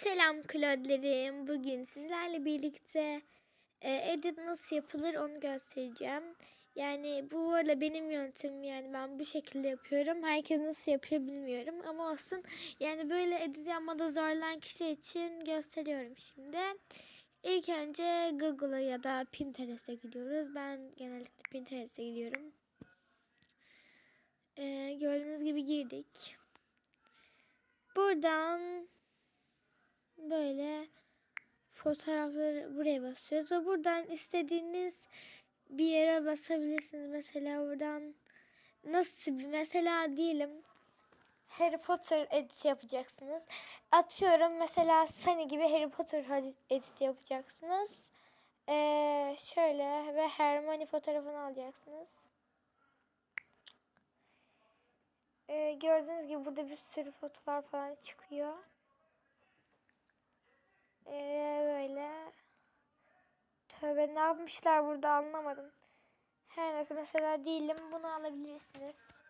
Selam Claude'lerim. Bugün sizlerle birlikte e, edit nasıl yapılır onu göstereceğim. Yani bu arada benim yöntemim yani ben bu şekilde yapıyorum. Herkes nasıl yapıyor bilmiyorum ama olsun. Yani böyle edit yapmada zorlanan kişi için gösteriyorum şimdi. İlk önce Google'a ya da Pinterest'e gidiyoruz. Ben genellikle Pinterest'e gidiyorum. E, gördüğünüz gibi girdik. Buradan böyle fotoğrafları buraya basıyoruz ve buradan istediğiniz bir yere basabilirsiniz. Mesela buradan nasıl bir mesela diyelim Harry Potter edit yapacaksınız. Atıyorum mesela Sunny gibi Harry Potter edit yapacaksınız. Ee, şöyle ve Hermione fotoğrafını alacaksınız. Ee, gördüğünüz gibi burada bir sürü fotoğraf falan çıkıyor. Ee, böyle. Tövbe ne yapmışlar burada anlamadım. Her neyse mesela diyelim bunu alabilirsiniz.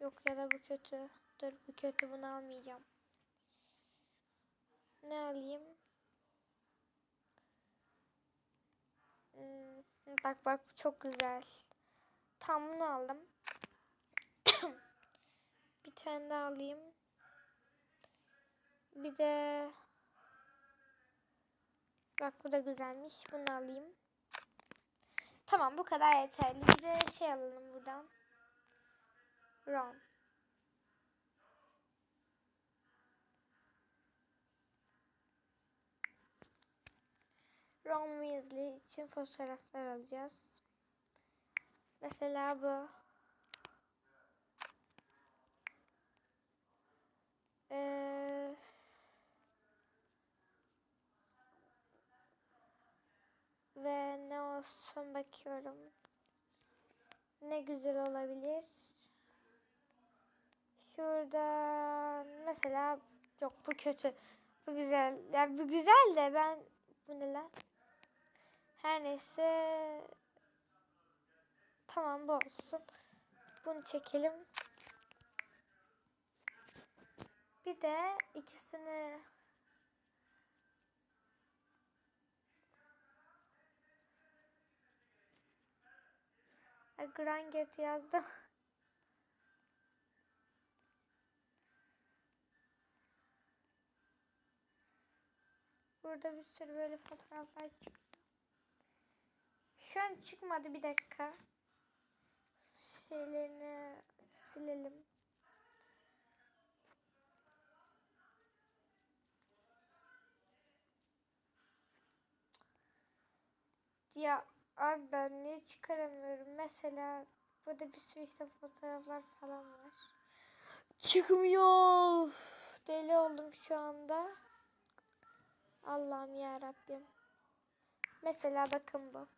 Yok ya da bu kötü. Dur bu kötü bunu almayacağım. Ne alayım? Hmm, bak bak bu çok güzel. Tam bunu aldım. bir tane daha alayım. Bir de Bak bu da güzelmiş. Bunu alayım. Tamam bu kadar yeterli. Bir de şey alalım buradan. Ron. Ron Weasley için fotoğraflar alacağız. Mesela bu. Ee, ve ne olsun bakıyorum. Ne güzel olabilir. Şurada mesela yok bu kötü. Bu güzel. Yani bu güzel de ben bu ne lan? Her neyse tamam bu olsun. Bunu çekelim. Bir de ikisini Granget yazdı. Burada bir sürü böyle fotoğraflar çıkıyor. Şu an çıkmadı bir dakika. Şeylerini silelim. Ya Abi ben niye çıkaramıyorum? Mesela burada bir sürü işte fotoğraflar falan var. Çıkmıyor. Deli oldum şu anda. Allah'ım ya Rabbim. Mesela bakın bu.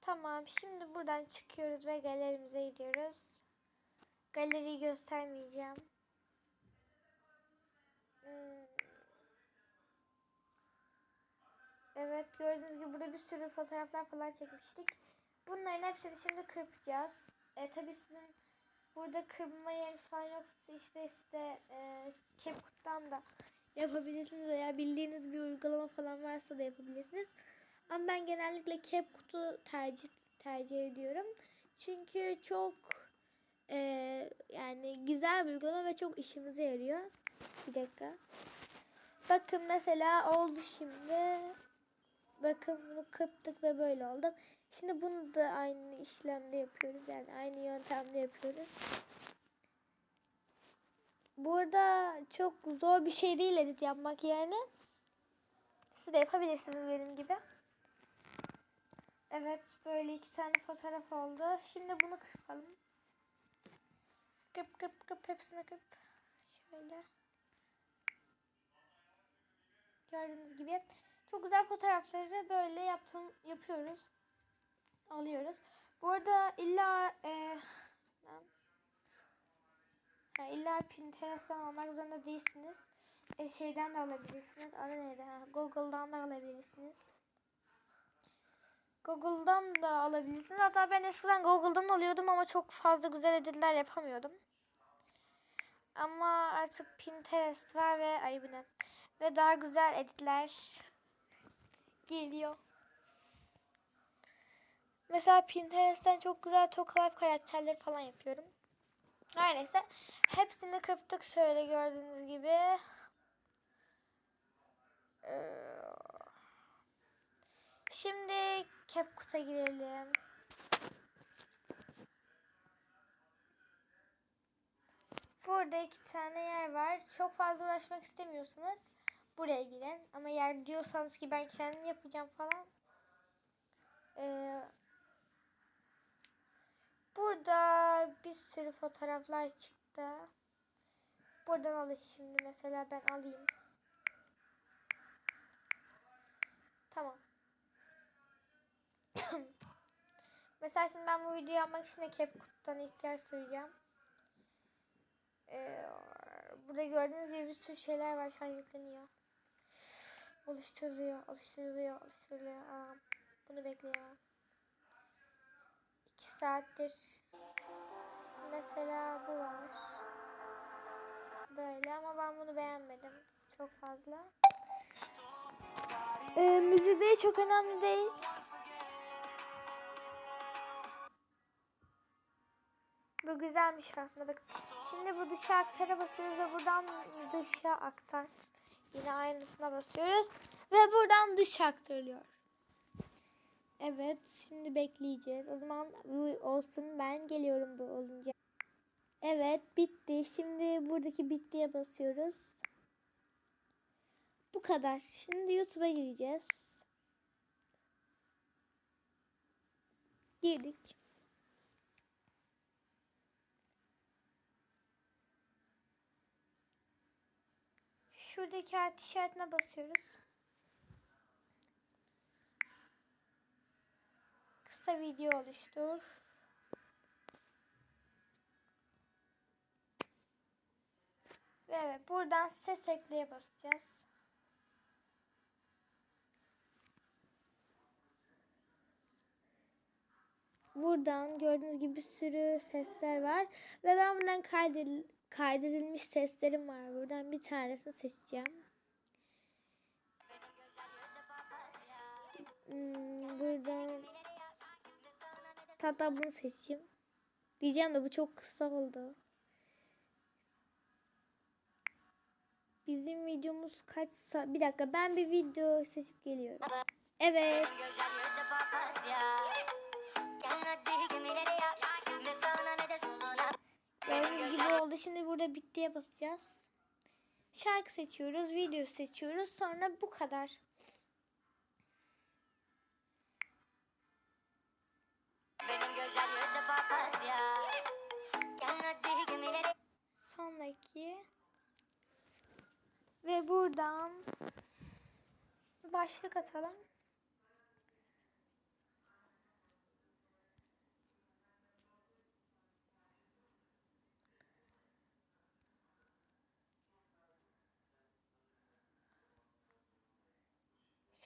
Tamam şimdi buradan çıkıyoruz ve galerimize gidiyoruz. Galeriyi göstermeyeceğim. Evet gördüğünüz gibi burada bir sürü fotoğraflar falan çekmiştik. Bunların hepsini şimdi kırpacağız. E, tabii sizin burada kırpma yeri falan yoksa işte işte e, CapCut'tan da yapabilirsiniz veya bildiğiniz bir uygulama falan varsa da yapabilirsiniz. Ama ben genellikle CapCut'u tercih tercih ediyorum. Çünkü çok e, yani güzel bir uygulama ve çok işimize yarıyor. Bir dakika. Bakın mesela oldu şimdi. Bakın bunu kırptık ve böyle oldu. Şimdi bunu da aynı işlemde yapıyoruz. Yani aynı yöntemde yapıyoruz. Burada çok zor bir şey değil edit yapmak yani. Siz de yapabilirsiniz benim gibi. Evet böyle iki tane fotoğraf oldu. Şimdi bunu kırpalım. Kırp kırp kırp hepsini kırp. Şöyle. Gördüğünüz gibi. Çok güzel fotoğrafları böyle yaptım, yapıyoruz. Alıyoruz. Bu arada illa e, illa Pinterest'ten almak zorunda değilsiniz. E, şeyden de alabilirsiniz. Adı neydi? Ha, Google'dan da alabilirsiniz. Google'dan da alabilirsiniz. Hatta ben eskiden Google'dan alıyordum ama çok fazla güzel editler yapamıyordum. Ama artık Pinterest var ve ay? Ve daha güzel editler geliyor. Mesela Pinterest'ten çok güzel tokalar karakterleri falan yapıyorum. Her neyse. Hepsini kırptık şöyle gördüğünüz gibi. Ee, Şimdi CapCut'a girelim. Burada iki tane yer var. Çok fazla uğraşmak istemiyorsanız buraya girin. Ama yer diyorsanız ki ben kendim yapacağım falan. Ee, burada bir sürü fotoğraflar çıktı. Buradan alın şimdi mesela ben alayım. Tamam. mesela şimdi ben bu videoyu yapmak için de CapCut'tan ihtiyaç duyacağım. Ee, burada gördüğünüz gibi bir sürü şeyler var şu an yükleniyor. Oluşturuluyor, oluşturuluyor, oluşturuluyor. Aa, bunu bekliyorum. İki saattir. Mesela bu var. Böyle ama ben bunu beğenmedim. Çok fazla. Ee, müzik de çok önemli değil. Bu güzelmiş aslında. Bak. Şimdi bu dışa aktara basıyoruz ve buradan dışa aktar. Yine aynısına basıyoruz. Ve buradan dışa aktarılıyor. Evet. Şimdi bekleyeceğiz. O zaman bu olsun. Ben geliyorum bu olunca. Evet. Bitti. Şimdi buradaki bittiye basıyoruz. Bu kadar. Şimdi YouTube'a gireceğiz. Girdik. Şuradaki artı işaretine basıyoruz. Kısa video oluştur. Ve evet buradan ses ekleye basacağız. Buradan gördüğünüz gibi bir sürü sesler var. Ve ben bundan kaydedil kaydedilmiş seslerim var. Buradan bir tanesini seçeceğim. Hmm, buradan hatta bunu seçeyim. Diyeceğim de bu çok kısa oldu. Bizim videomuz kaç saat? Bir dakika ben bir video seçip geliyorum. Evet. Burada bittiye basacağız. Şarkı seçiyoruz, video seçiyoruz. Sonra bu kadar. Sonraki. Ve buradan başlık atalım.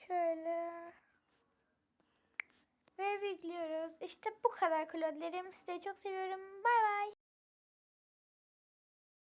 Şöyle. Ve bekliyoruz. İşte bu kadar klodlerim. Sizi çok seviyorum. Bay bay.